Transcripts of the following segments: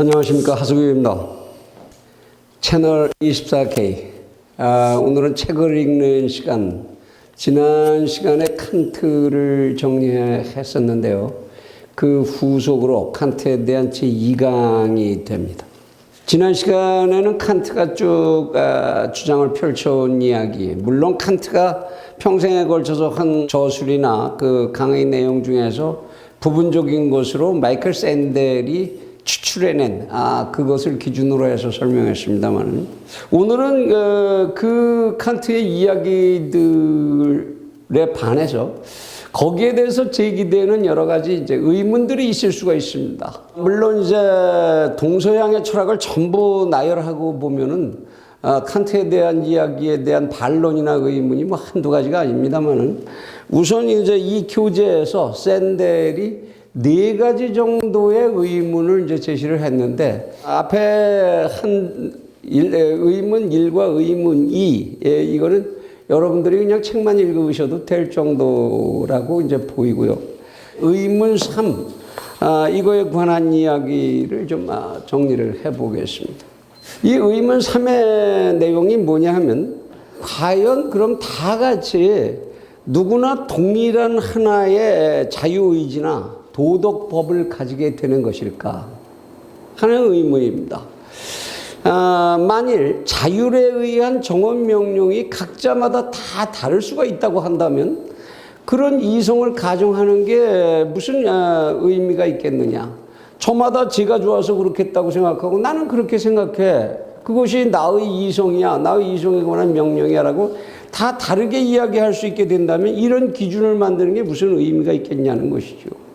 안녕하십니까 하수구입니다. 채널 24K. 아, 오늘은 책을 읽는 시간. 지난 시간에 칸트를 정리했었는데요. 그 후속으로 칸트에 대한 제 2강이 됩니다. 지난 시간에는 칸트가 쭉 아, 주장을 펼쳐온 이야기. 물론 칸트가 평생에 걸쳐서 한 저술이나 그 강의 내용 중에서 부분적인 것으로 마이클 샌델이 추출해낸 아 그것을 기준으로 해서 설명했습니다만 오늘은 어, 그 칸트의 이야기들에 반해서 거기에 대해서 제기되는 여러 가지 이제 의문들이 있을 수가 있습니다. 물론 이제 동서양의 철학을 전부 나열하고 보면은 아, 칸트에 대한 이야기에 대한 반론이나 의문이 뭐 한두 가지가 아닙니다만은 우선 이제 이 교재에서 샌델이 네 가지 정도의 의문을 이제 제시를 했는데 앞에 한 일, 의문 1과 의문 2 예, 이거는 여러분들이 그냥 책만 읽으셔도 될 정도라고 이제 보이고요. 의문 3 아, 이거에 관한 이야기를 좀 아, 정리를 해보겠습니다. 이 의문 3의 내용이 뭐냐 하면 과연 그럼 다 같이 누구나 동일한 하나의 자유의지나 도덕법을 가지게 되는 것일까 하는 의문입니다. 아, 만일 자율에 의한 정원 명령이 각자마다 다 다를 수가 있다고 한다면 그런 이성을 가정하는 게 무슨 아, 의미가 있겠느냐? 저마다 제가 좋아서 그렇겠다고 생각하고 나는 그렇게 생각해. 그것이 나의 이성이야. 나의 이성에 관한 명령이야라고 다 다르게 이야기할 수 있게 된다면 이런 기준을 만드는 게 무슨 의미가 있겠냐는 것이죠.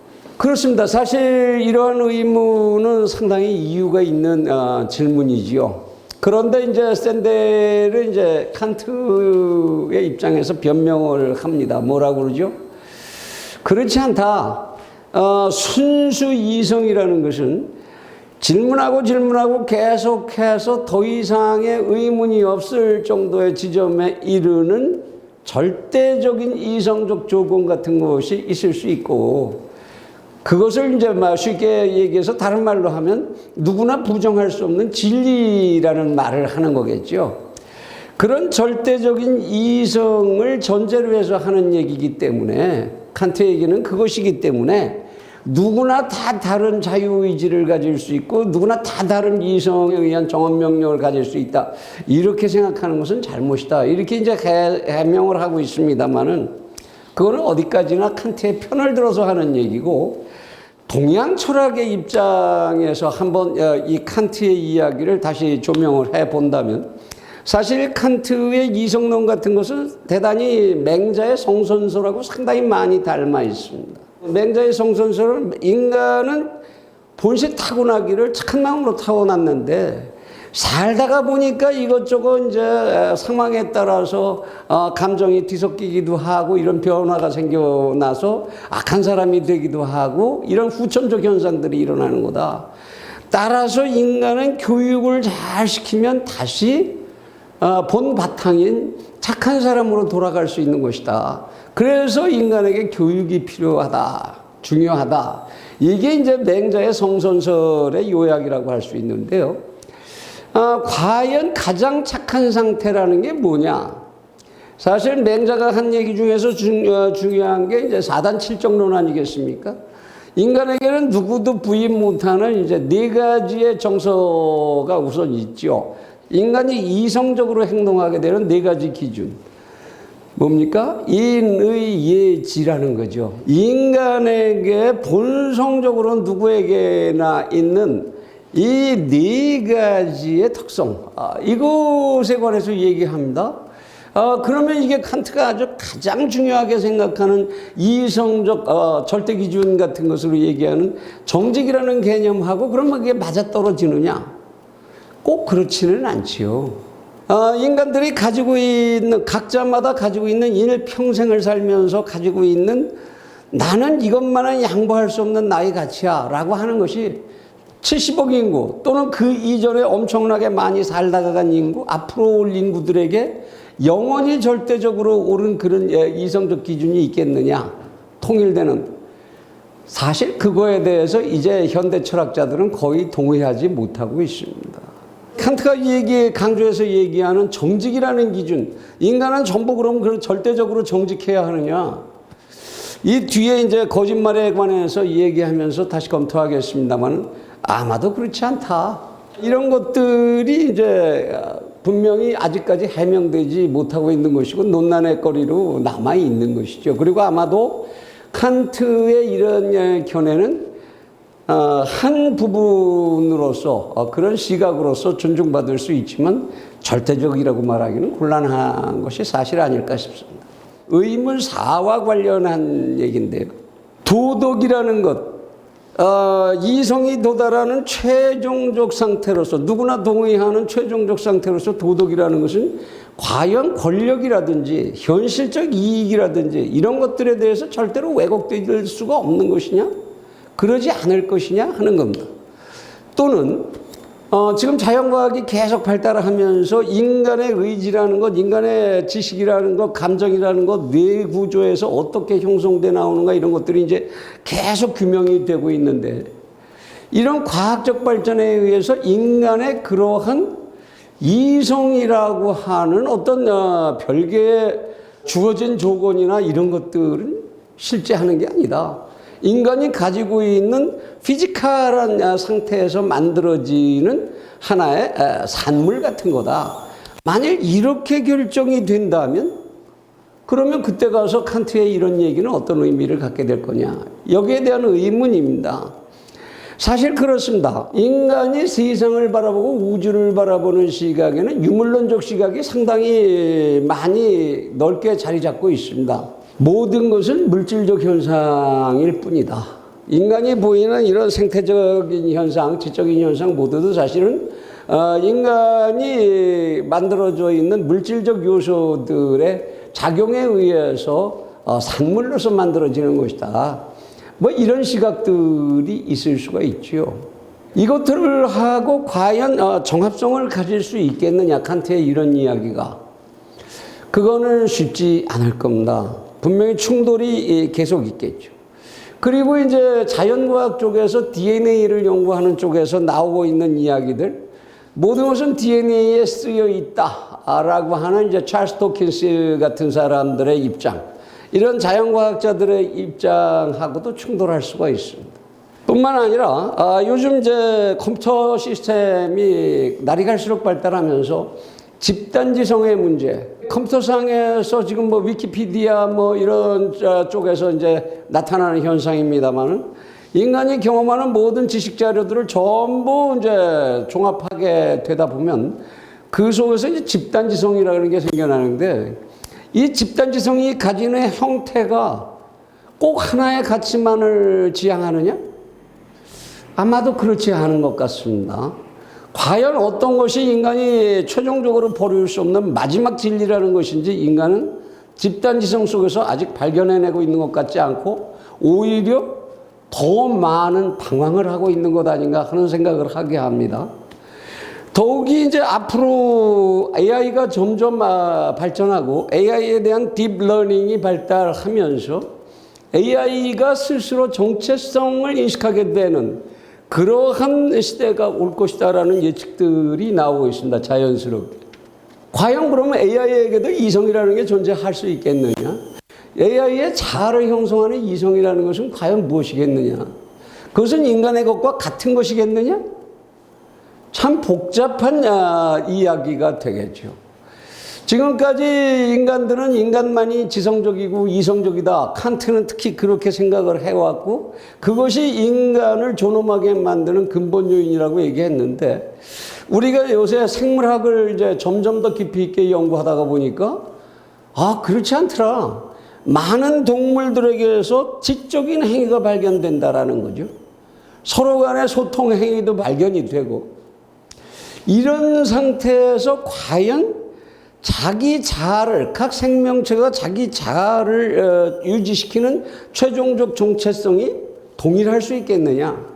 그렇습니다. 사실 이러한 의문은 상당히 이유가 있는 어, 질문이지요. 그런데 이제 샌델은 이제 칸트의 입장에서 변명을 합니다. 뭐라고 그러죠? 그렇지 않다. 어, 순수 이성이라는 것은 질문하고 질문하고 계속해서 더 이상의 의문이 없을 정도의 지점에 이르는 절대적인 이성적 조건 같은 것이 있을 수 있고 그것을 이제 막 쉽게 얘기해서 다른 말로 하면 누구나 부정할 수 없는 진리라는 말을 하는 거겠죠. 그런 절대적인 이성을 전제로 해서 하는 얘기이기 때문에 칸트 얘기는 그것이기 때문에 누구나 다 다른 자유의지를 가질 수 있고 누구나 다 다른 이성에 의한 정원 명령을 가질 수 있다. 이렇게 생각하는 것은 잘못이다. 이렇게 이제 해명을 하고 있습니다만은 그거는 어디까지나 칸트의 편을 들어서 하는 얘기고 동양 철학의 입장에서 한번 어, 이 칸트의 이야기를 다시 조명을 해 본다면 사실 칸트의 이성론 같은 것은 대단히 맹자의 성선설하고 상당히 많이 닮아 있습니다. 맹자의 성선설은 인간은 본래 타고나기를 착한 마음으로 타고났는데 살다가 보니까 이것저것 이제 상황에 따라서 어, 감정이 뒤섞이기도 하고 이런 변화가 생겨나서 악한 사람이 되기도 하고 이런 후천적 현상들이 일어나는 거다. 따라서 인간은 교육을 잘 시키면 다시 어, 본 바탕인 착한 사람으로 돌아갈 수 있는 것이다. 그래서 인간에게 교육이 필요하다. 중요하다. 이게 이제 맹자의 성선설의 요약이라고 할 수 있는데요. 아, 과연 가장 착한 상태라는 게 뭐냐? 사실 맹자가 한 얘기 중에서 중, 어, 중요한 게 이제 사단 칠정론 아니겠습니까? 인간에게는 누구도 부인 못하는 이제 네 가지의 정서가 우선 있죠. 인간이 이성적으로 행동하게 되는 네 가지 기준. 뭡니까? 인의 예지라는 거죠. 인간에게 본성적으로 누구에게나 있는 이 네 가지의 특성, 아, 이것에 관해서 얘기합니다. 아, 그러면 이게 칸트가 아주 가장 중요하게 생각하는 이성적 어, 절대 기준 같은 것으로 얘기하는 정직이라는 개념하고 그러면 그게 맞아떨어지느냐? 꼭 그렇지는 않지요. 어, 인간들이 가지고 있는 각자마다 가지고 있는 일 평생을 살면서 가지고 있는 나는 이것만은 양보할 수 없는 나의 가치야라고 하는 것이 70억 인구 또는 그 이전에 엄청나게 많이 살다가 간 인구 앞으로 올 인구들에게 영원히 절대적으로 옳은 그런 예, 이성적 기준이 있겠느냐 통일되는 사실 그거에 대해서 이제 현대 철학자들은 거의 동의하지 못하고 있습니다. 칸트가 얘기 강조해서 얘기하는 정직이라는 기준, 인간은 전부 그럼 그런 절대적으로 정직해야 하느냐? 이 뒤에 이제 거짓말에 관해서 얘기하면서 다시 검토하겠습니다만 아마도 그렇지 않다. 이런 것들이 이제 분명히 아직까지 해명되지 못하고 있는 것이고 논란의 거리로 남아 있는 것이죠. 그리고 아마도 칸트의 이런 견해는 어, 한 부분으로서 어, 그런 시각으로서 존중받을 수 있지만 절대적이라고 말하기는 곤란한 것이 사실 아닐까 싶습니다. 의문사와 관련한 얘기인데요. 도덕이라는 것, 어, 이성이 도달하는 최종적 상태로서 누구나 동의하는 최종적 상태로서 도덕이라는 것은 과연 권력이라든지 현실적 이익이라든지 이런 것들에 대해서 절대로 왜곡될 수가 없는 것이냐? 그러지 않을 것이냐 하는 겁니다. 또는 어, 지금 자연과학이 계속 발달하면서 인간의 의지라는 것, 인간의 지식이라는 것, 감정이라는 것, 뇌 구조에서 어떻게 형성돼 나오는가 이런 것들이 이제 계속 규명이 되고 있는데 이런 과학적 발전에 의해서 인간의 그러한 이성이라고 하는 어떤 어, 별개의 주어진 조건이나 이런 것들은 실제 하는 게 아니다. 인간이 가지고 있는 피지컬한 어, 상태에서 만들어지는 하나의 어, 산물 같은 거다. 만일 이렇게 결정이 된다면 그러면 그때 가서 칸트의 이런 얘기는 어떤 의미를 갖게 될 거냐. 여기에 대한 의문입니다. 사실 그렇습니다. 인간이 세상을 바라보고 우주를 바라보는 시각에는 유물론적 시각이 상당히 많이 넓게 자리 잡고 있습니다. 모든 것은 물질적 현상일 뿐이다. 인간이 보이는 이런 생태적인 현상, 지적인 현상 모두도 사실은 어, 인간이 만들어져 있는 물질적 요소들의 작용에 의해서 어, 산물로서 만들어지는 것이다. 뭐 이런 시각들이 있을 수가 있지요. 이것들을 하고 과연 어, 정합성을 가질 수 있겠느냐 칸트의 이런 이야기가 그거는 쉽지 않을 겁니다. 분명히 충돌이 계속 있겠죠. 그리고 이제 자연과학 쪽에서 DNA를 연구하는 쪽에서 나오고 있는 이야기들 모든 것은 DNA에 쓰여 있다라고 하는 이제 찰스 토킨스 같은 사람들의 입장 이런 자연과학자들의 입장하고도 충돌할 수가 있습니다. 뿐만 아니라 아, 요즘 이제 컴퓨터 시스템이 날이 갈수록 발달하면서 집단지성의 문제, 컴퓨터상에서 지금 뭐 위키피디아 뭐 이런 쪽에서 이제 나타나는 현상입니다만은 인간이 경험하는 모든 지식 자료들을 전부 이제 종합하게 되다 보면 그 속에서 이제 집단지성이라는 게 생겨나는데 이 집단지성이 가지는 형태가 꼭 하나의 가치만을 지향하느냐? 아마도 그렇지 않은 것 같습니다. 과연 어떤 것이 인간이 최종적으로 버릴 수 없는 마지막 진리라는 것인지 인간은 집단지성 속에서 아직 발견해내고 있는 것 같지 않고 오히려 더 많은 방황을 하고 있는 것 아닌가 하는 생각을 하게 합니다. 더욱이 이제 앞으로 AI가 점점 아, 발전하고 AI에 대한 딥러닝이 발달하면서 AI가 스스로 정체성을 인식하게 되는 그러한 시대가 올 것이다라는 예측들이 나오고 있습니다. 자연스럽게. 과연 그러면 AI에게도 이성이라는 게 존재할 수 있겠느냐? AI의 자아를 형성하는 이성이라는 것은 과연 무엇이겠느냐? 그것은 인간의 것과 같은 것이겠느냐? 참 복잡한 아, 이야기가 되겠죠. 지금까지 인간들은 인간만이 지성적이고 이성적이다. 칸트는 특히 그렇게 생각을 해왔고 그것이 인간을 존엄하게 만드는 근본 요인이라고 얘기했는데 우리가 요새 생물학을 이제 점점 더 깊이 있게 연구하다가 보니까 아 그렇지 않더라. 많은 동물들에게서 지적인 행위가 발견된다라는 거죠. 서로 간의 소통 행위도 발견이 되고 이런 상태에서 과연 자기 자아를 각 생명체가 자기 자아를 어, 유지시키는 최종적 정체성이 동일할 수 있겠느냐?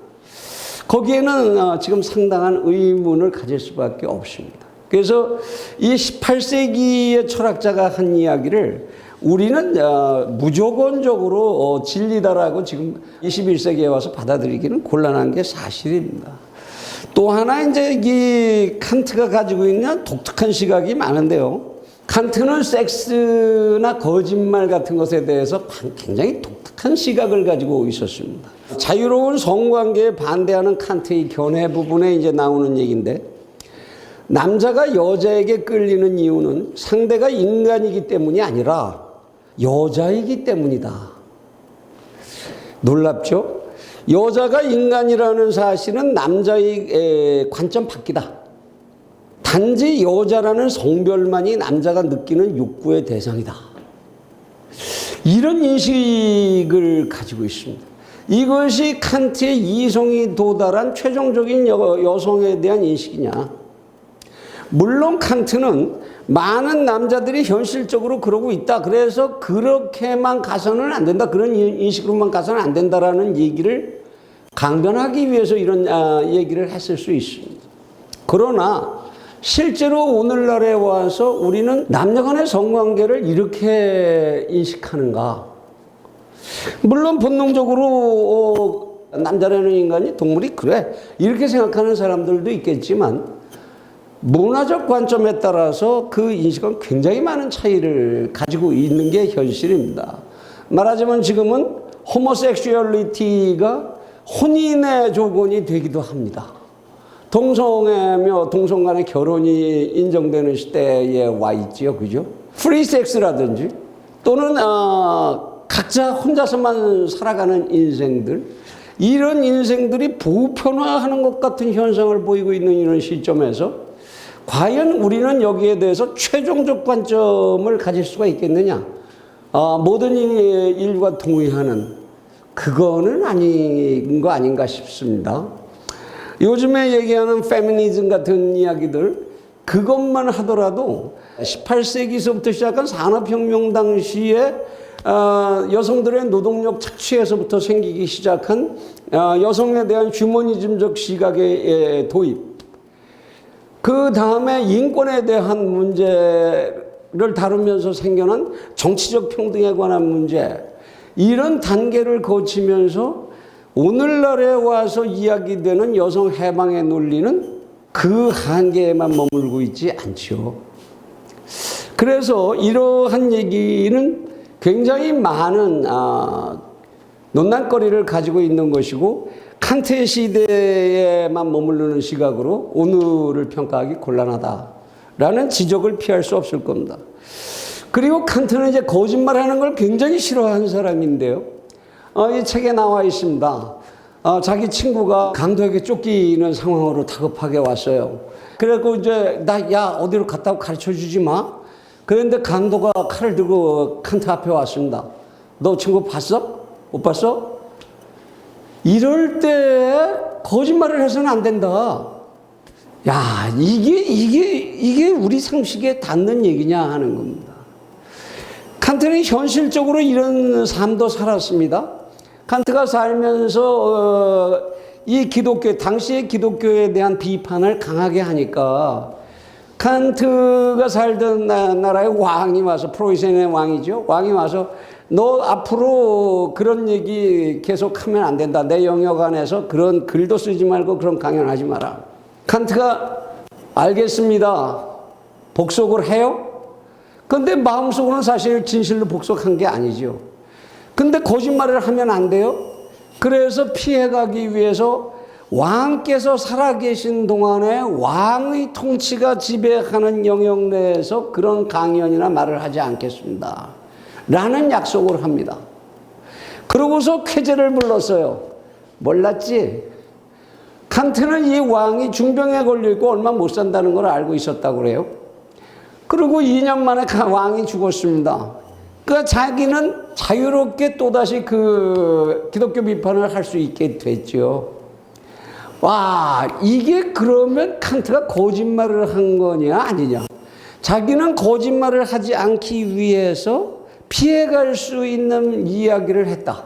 거기에는 어, 지금 상당한 의문을 가질 수밖에 없습니다. 그래서 이 18세기의 철학자가 한 이야기를 우리는 어, 무조건적으로 어, 진리다라고 지금 21세기에 와서 받아들이기는 곤란한 게 사실입니다. 또 하나 이제 이 칸트가 가지고 있는 독특한 시각이 많은데요. 칸트는 섹스나 거짓말 같은 것에 대해서 굉장히 독특한 시각을 가지고 있었습니다. 자유로운 성관계에 반대하는 칸트의 견해 부분에 이제 나오는 얘기인데 남자가 여자에게 끌리는 이유는 상대가 인간이기 때문이 아니라 여자이기 때문이다. 놀랍죠? 여자가 인간이라는 사실은 남자의 관점 밖이다. 단지 여자라는 성별만이 남자가 느끼는 욕구의 대상이다. 이런 인식을 가지고 있습니다. 이것이 칸트의 이성이 도달한 최종적인 여, 여성에 대한 인식이냐? 물론 칸트는 많은 남자들이 현실적으로 그러고 있다. 그래서 그렇게만 가서는 안 된다. 그런 인식으로만 가서는 안 된다라는 얘기를 강변하기 위해서 이런 아, 얘기를 했을 수 있습니다. 그러나 실제로 오늘날에 와서 우리는 남녀 간의 성관계를 이렇게 인식하는가? 물론 본능적으로 어, 남자라는 인간이 동물이 그래 이렇게 생각하는 사람들도 있겠지만 문화적 관점에 따라서 그 인식은 굉장히 많은 차이를 가지고 있는 게 현실입니다. 말하자면 지금은 호모섹슈얼리티가 혼인의 조건이 되기도 합니다. 동성애며 동성 간의 결혼이 인정되는 시대에 와 있지요. 그죠? 프리섹스라든지 또는 어, 각자 혼자서만 살아가는 인생들 이런 인생들이 보편화하는 것 같은 현상을 보이고 있는 이런 시점에서 과연 우리는 여기에 대해서 최종적 관점을 가질 수가 있겠느냐? 어, 모든 인류가 동의하는 그거는 아닌 거 아닌가 싶습니다. 요즘에 얘기하는 페미니즘 같은 이야기들 그것만 하더라도 18세기서부터 시작한 산업혁명 당시에 어, 여성들의 노동력 착취에서부터 생기기 시작한 어, 여성에 대한 휴머니즘적 시각의 도입 그 다음에 인권에 대한 문제를 다루면서 생겨난 정치적 평등에 관한 문제, 이런 단계를 거치면서 오늘날에 와서 이야기되는 여성 해방의 논리는 그 한계에만 머물고 있지 않죠. 그래서 이러한 얘기는 굉장히 많은 아, 논란거리를 가지고 있는 것이고 칸트 시대에만 머무르는 시각으로 오늘을 평가하기 곤란하다라는 지적을 피할 수 없을 겁니다. 그리고 칸트는 이제 거짓말하는 걸 굉장히 싫어하는 사람인데요. 어, 이 책에 나와 있습니다. 어, 자기 친구가 강도에게 쫓기는 상황으로 다급하게 왔어요. 그래고 이제 나 야 어디로 갔다고 가르쳐 주지 마. 그런데 강도가 칼을 들고 칸트 앞에 왔습니다. 너 친구 봤어? 못 봤어? 이럴 때 거짓말을 해서는 안 된다. 야, 이게, 이게, 이게 우리 상식에 닿는 얘기냐 하는 겁니다. 칸트는 현실적으로 이런 삶도 살았습니다. 칸트가 살면서, 어, 이 기독교, 당시의 기독교에 대한 비판을 강하게 하니까 칸트가 살던 나 라의 왕이 와서, 프로이센의 왕이죠. 왕이 와서 너 앞으로 그런 얘기 계속 하면 안 된다. 내 영역 안에서 그런 글도 쓰지 말고 그런 강연하지 마라. 칸트가 알겠습니다. 복속을 해요? 근데 마음속으로는 사실 진실로 복속한 게 아니죠. 근데 거짓말을 하면 안 돼요? 그래서 피해가기 위해서 왕께서 살아계신 동안에 왕의 통치가 지배하는 영역 내에서 그런 강연이나 말을 하지 않겠습니다. 라는 약속을 합니다. 그러고서 쾌제를 불렀어요. 몰랐지? 칸트는 이 왕이 중병에 걸려있고 얼마 못 산다는 걸 알고 있었다고 그래요. 그리고 2년 만에 왕이 죽었습니다. 그러니까 자기는 자유롭게 또다시 그 기독교 비판을 할 수 있게 됐죠. 와, 이게 그러면 칸트가 거짓말을 한 거냐, 아니냐. 자기는 거짓말을 하지 않기 위해서 피해갈 수 있는 이야기를 했다.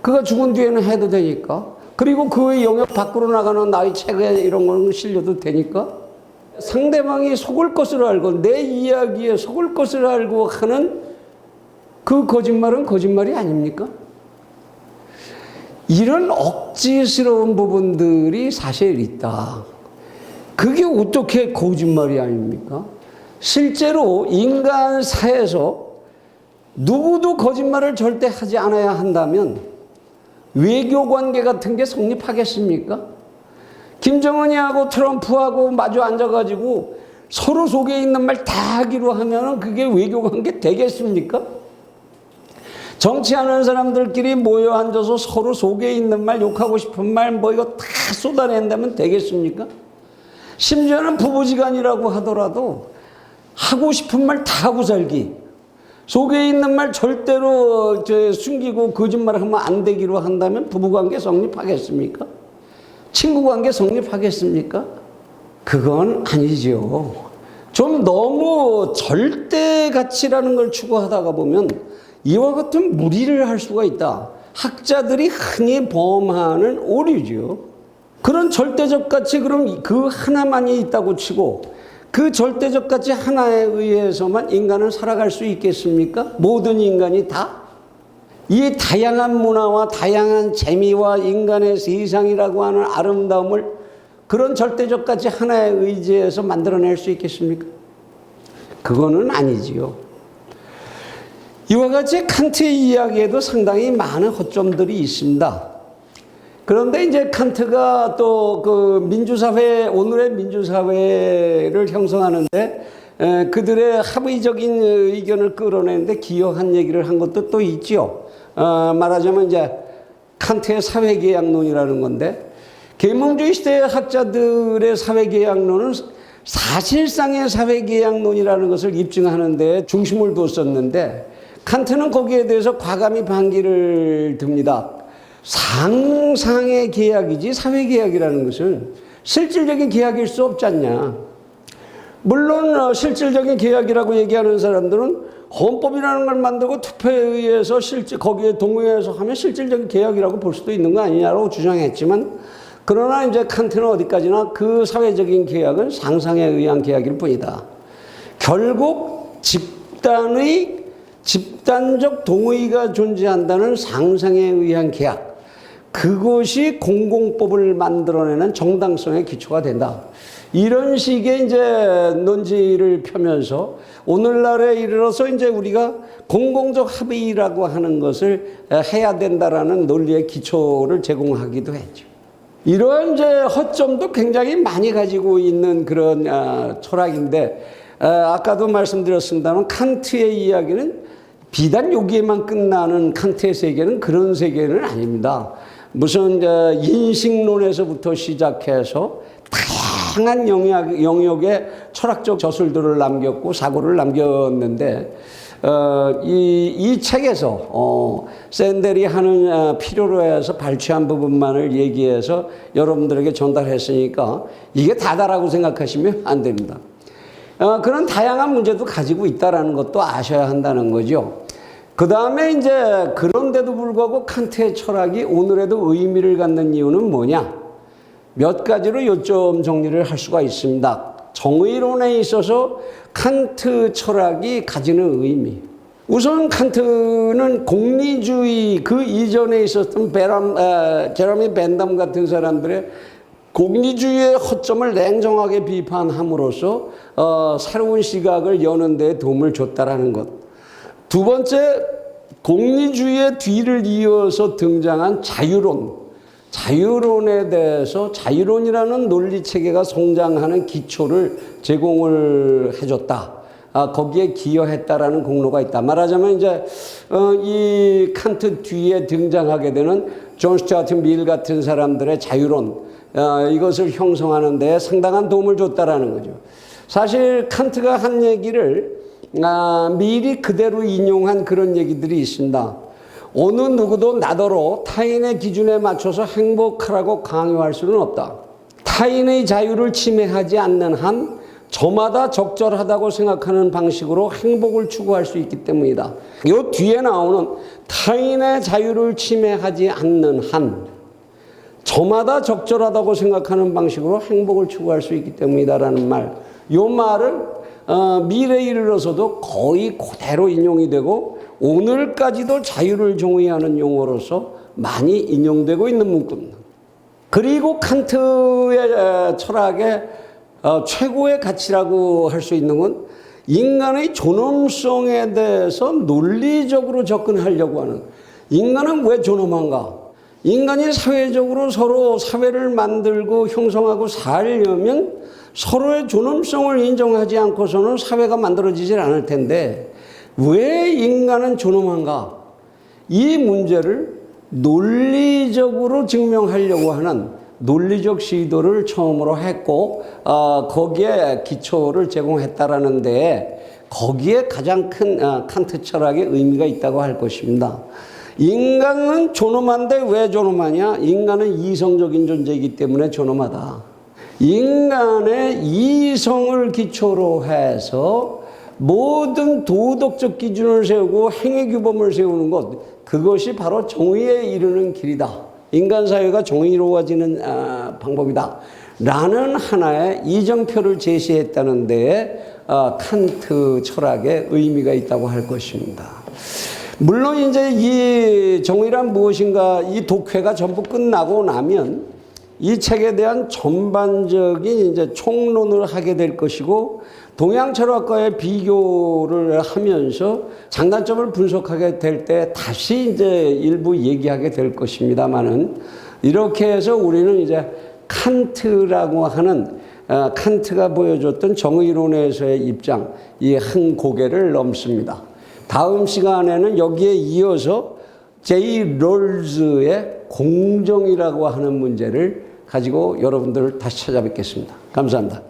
그가 죽은 뒤에는 해도 되니까. 그리고 그 영역 밖으로 나가는 나의 책에 이런 거는 실려도 되니까. 상대방이 속을 것을 알고 내 이야기에 속을 것을 알고 하는 그 거짓말은 거짓말이 아닙니까? 이런 억지스러운 부분들이 사실 있다. 그게 어떻게 거짓말이 아닙니까? 실제로 인간 사회에서 누구도 거짓말을 절대 하지 않아야 한다면 외교 관계 같은 게 성립하겠습니까? 김정은이하고 트럼프하고 마주 앉아가지고 서로 속에 있는 말 다 하기로 하면 그게 외교 관계 되겠습니까? 정치하는 사람들끼리 모여 앉아서 서로 속에 있는 말, 욕하고 싶은 말, 뭐 이거 다 쏟아낸다면 되겠습니까? 심지어는 부부지간이라고 하더라도 하고 싶은 말 다 하고 살기. 속에 있는 말 절대로 저 숨기고 거짓말을 하면 안 되기로 한다면 부부관계 성립하겠습니까? 친구관계 성립하겠습니까? 그건 아니죠. 좀 너무 절대 가치라는 걸 추구하다가 보면 이와 같은 무리를 할 수가 있다. 학자들이 흔히 범하는 오류죠. 그런 절대적 가치 그럼 그 하나만이 있다고 치고 그 절대적 가치 하나에 의해서만 인간은 살아갈 수 있겠습니까? 모든 인간이 다? 이 다양한 문화와 다양한 재미와 인간의 세상이라고 하는 아름다움을 그런 절대적 가치 하나에 의지해서 만들어낼 수 있겠습니까? 그거는 아니지요. 이와 같이 칸트의 이야기에도 상당히 많은 허점들이 있습니다. 그런데 이제 칸트가 또 그 민주사회, 오늘의 민주사회를 형성하는데 에, 그들의 합의적인 의견을 끌어내는데 기여한 얘기를 한 것도 또 있죠. 어, 말하자면 이제 칸트의 사회계약론이라는 건데 계몽주의 시대의 학자들의 사회계약론은 사실상의 사회계약론이라는 것을 입증하는데 중심을 뒀었는데 칸트는 거기에 대해서 과감히 반기를 듭니다. 상상의 계약이지 사회 계약이라는 것은 실질적인 계약일 수 없지 않냐. 물론 어, 실질적인 계약이라고 얘기하는 사람들은 헌법이라는 걸 만들고 투표에 의해서 실제 거기에 동의해서 하면 실질적인 계약이라고 볼 수도 있는 거 아니냐고 주장했지만 그러나 이제 칸트는 어디까지나 그 사회적인 계약은 상상에 의한 계약일 뿐이다. 결국 집단의 집단적 동의가 존재한다는 상상에 의한 계약. 그것이 공공법을 만들어내는 정당성의 기초가 된다. 이런 식의 이제 논지를 펴면서 오늘날에 이르러서 이제 우리가 공공적 합의라고 하는 것을 해야 된다라는 논리의 기초를 제공하기도 했죠. 이러한 이제 허점도 굉장히 많이 가지고 있는 그런 아, 철학인데 아, 아까도 말씀드렸습니다만 칸트의 이야기는 비단 여기에만 끝나는 칸트의 세계는 그런 세계는 아닙니다. 무슨 인식론에서부터 시작해서 다양한 영역, 영역의 철학적 저술들을 남겼고 사고를 남겼는데 어, 이, 이 책에서 어, 샌델이 하는 어, 필요로 해서 발췌한 부분만을 얘기해서 여러분들에게 전달했으니까 이게 다다라고 생각하시면 안 됩니다. 어, 그런 다양한 문제도 가지고 있다라는 것도 아셔야 한다는 거죠. 그 다음에 이제 그런데도 불구하고 칸트의 철학이 오늘에도 의미를 갖는 이유는 뭐냐? 몇 가지로 요점 정리를 할 수가 있습니다. 정의론에 있어서 칸트 철학이 가지는 의미. 우선 칸트는 공리주의 그 이전에 있었던 베람, 에, 제라미 벤담 같은 사람들의 공리주의의 허점을 냉정하게 비판함으로써 어, 새로운 시각을 여는 데 도움을 줬다라는 것. 두 번째, 공리주의의 뒤를 이어서 등장한 자유론. 자유론에 대해서 자유론이라는 논리 체계가 성장하는 기초를 제공을 해줬다. 아, 거기에 기여했다라는 공로가 있다. 말하자면 이제 어, 이 칸트 뒤에 등장하게 되는 존 스튜어트 밀 같은 사람들의 자유론 어, 이것을 형성하는 데 상당한 도움을 줬다라는 거죠. 사실 칸트가 한 얘기를 아, 미리 그대로 인용한 그런 얘기들이 있습니다. 어느 누구도 나더러 타인의 기준에 맞춰서 행복하라고 강요할 수는 없다. 타인의 자유를 침해하지 않는 한 저마다 적절하다고 생각하는 방식으로 행복을 추구할 수 있기 때문이다. 이 뒤에 나오는 타인의 자유를 침해하지 않는 한 저마다 적절하다고 생각하는 방식으로 행복을 추구할 수 있기 때문이다라는 말. 이 말을 어, 미래에 이르러서도 거의 그대로 인용이 되고 오늘까지도 자유를 정의하는 용어로서 많이 인용되고 있는 문구입니다. 그리고 칸트의 철학의 어, 최고의 가치라고 할 수 있는 건 인간의 존엄성에 대해서 논리적으로 접근하려고 하는 인간은 왜 존엄한가? 인간이 사회적으로 서로 사회를 만들고 형성하고 살려면 서로의 존엄성을 인정하지 않고서는 사회가 만들어지질 않을 텐데 왜 인간은 존엄한가? 이 문제를 논리적으로 증명하려고 하는 논리적 시도를 처음으로 했고 어, 거기에 기초를 제공했다라는데 거기에 가장 큰 어, 칸트 철학의 의미가 있다고 할 것입니다. 인간은 존엄한데 왜 존엄하냐? 인간은 이성적인 존재이기 때문에 존엄하다. 인간의 이성을 기초로 해서 모든 도덕적 기준을 세우고 행위 규범을 세우는 것 그것이 바로 정의에 이르는 길이다. 인간 사회가 정의로워지는 아, 방법이다. 라는 하나의 이정표를 제시했다는 데 아, 칸트 철학의 의미가 있다고 할 것입니다. 물론 이제 이 정의란 무엇인가 이 독회가 전부 끝나고 나면 이 책에 대한 전반적인 이제 총론을 하게 될 것이고 동양 철학과의 비교를 하면서 장단점을 분석하게 될 때 다시 이제 일부 얘기하게 될 것입니다만은 이렇게 해서 우리는 이제 칸트라고 하는 어, 칸트가 보여줬던 정의론에서의 입장 이 한 고개를 넘습니다. 다음 시간에는 여기에 이어서 제이 롤즈의 공정이라고 하는 문제를 가지고 여러분들을 다시 찾아뵙겠습니다. 감사합니다.